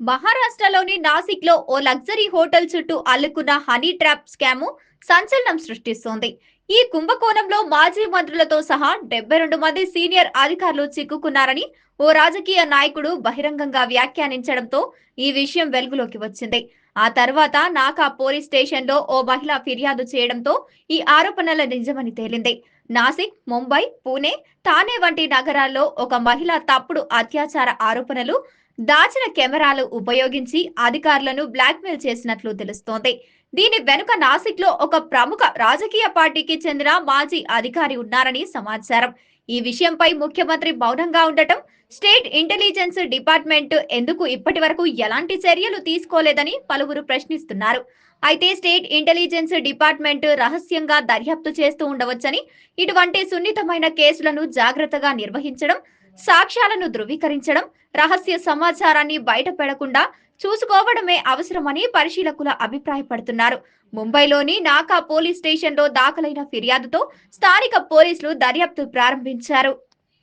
మహారాష్ట్రలోని నాసిక్లో ఓ luxury hotel చుట్టూ అల్లుకున్న హనీ ట్రాప్ స్కామ్ సంచలనం సృష్టిస్తోంది. ఈ కుంభకోణంలో మాజీ మంత్రులతో సహా డెబ్బై రెండు మంది సీనియర్ అధికారులు చిక్కుకున్నారని ఓ రాజకీయ నాయకుడు బహిరంగంగా వ్యాఖ్యానించడంతో ఈ విషయం వెలుగులోకి వచ్చింది. ఆ తర్వాత నాకా పోలీస్ స్టేషన్లో ఓ మహిళ ఫిర్యాదు చేయడంతో ఈ ఆరోపణల నిజమని తేలింది. నాసిక్ ముంబై పూణే థానే వంటి నగరాల్లో ఒక మహిళ తప్పుడు అత్యాచార ఆరోపణలు దాచిన కెమెరాలు ఉపయోగించి అధికారులను బ్లాక్మెయిల్ చేసినట్లు తెలుస్తోంది. దీని వెనుక నాసిక్లో ఒక ప్రముఖ రాజకీయ పార్టీకి చెందిన మాజీ అధికారి ఉన్నారని సమాచారం. ఈ విషయంపై ముఖ్యమంత్రి మౌనంగా ఉండటం స్టేట్ ఇంటెలిజెన్స్ డిపార్ట్మెంట్ ఎందుకు ఇప్పటి వరకు ఎలాంటి చర్యలు తీసుకోలేదని పలువురు ప్రశ్నిస్తున్నారు. అయితే స్టేట్ ఇంటెలిజెన్స్ డిపార్ట్మెంట్ రహస్యంగా దర్యాప్తు చేస్తూ ఉండవచ్చని ఇటువంటి సున్నితమైన కేసులను జాగ్రత్తగా నిర్వహించడం సాక్ష్యాలను ధృవీకరించడం రహస్య సమాచారాన్ని బయటపెడకుండా చూసుకోవడమే అవసరమని పరిశీలకుల అభిప్రాయపడుతున్నారు. ముంబైలోని నాకా పోలీస్ స్టేషన్లో దాఖలైన ఫిర్యాదుతో స్థానిక పోలీసులు దర్యాప్తు ప్రారంభించారు.